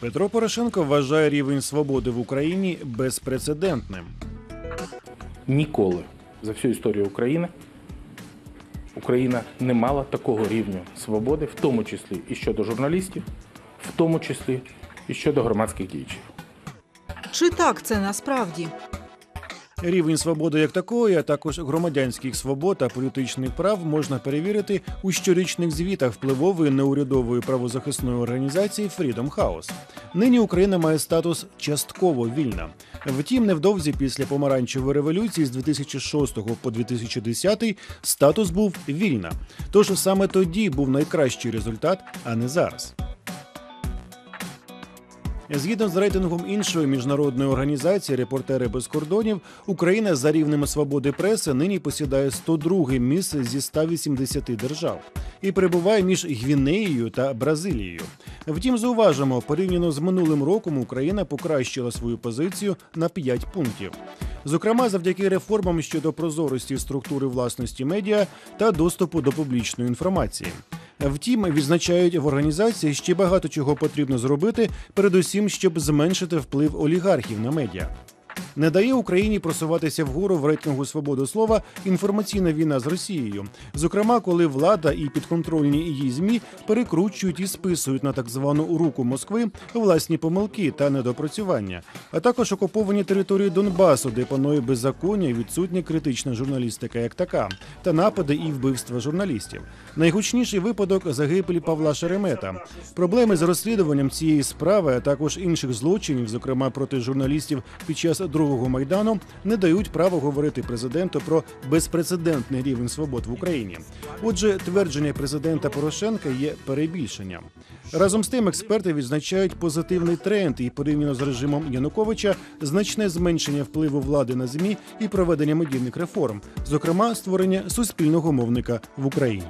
Петро Порошенко вважає рівень свободи в Україні безпрецедентним. Ніколи за всю історію України Україна не мала такого рівня свободи, в тому числі і щодо журналістів, в тому числі і щодо громадських діячів. Чи так це насправді? Рівень свободи як такої, а також громадянських свобод та політичних прав можна перевірити у щорічних звітах впливової неурядової правозахисної організації Freedom House. Нині Україна має статус частково вільна. Втім, невдовзі після помаранчевої революції з 2006 по 2010 статус був вільна. Тож саме тоді був найкращий результат, а не зараз. Згідно з рейтингом іншої міжнародної організації Репортери без кордонів, Україна за рівнем свободи преси нині посідає 102 місце зі 180 держав і перебуває між Гвінеєю та Бразилією. Втім, зауважимо, порівняно з минулим роком Україна покращила свою позицію на 5 пунктів. Зокрема, завдяки реформам щодо прозорості структури власності медіа та доступу до публічної інформації. Втім, відзначають в організації ще багато чого потрібно зробити, передусім, щоб зменшити вплив олігархів на медіа. Не дає Україні просуватися вгору в рейтингу свободи слова інформаційна війна з Росією. Зокрема, коли влада і підконтрольні її змі перекручують і списують на так звану руку Москви власні помилки та недопрацювання, а також окуповані території Донбасу, де панує беззаконня і відсутня критична журналістика як така, та напади і вбивства журналістів. Найгучніший випадок загибелі Павла Шеремета. Проблеми з розслідуванням цієї справи, а також інших злочинів, зокрема проти журналістів під час другого майдану, не дають права говорити президенту про безпрецедентний рівень свобод в Україні. Отже, твердження президента Порошенка є перебільшенням. Разом з тим, експерти відзначають позитивний тренд і порівняно з режимом Януковича значне зменшення впливу влади на змі і проведення медійних реформ, зокрема створення суспільного мовника в Україні.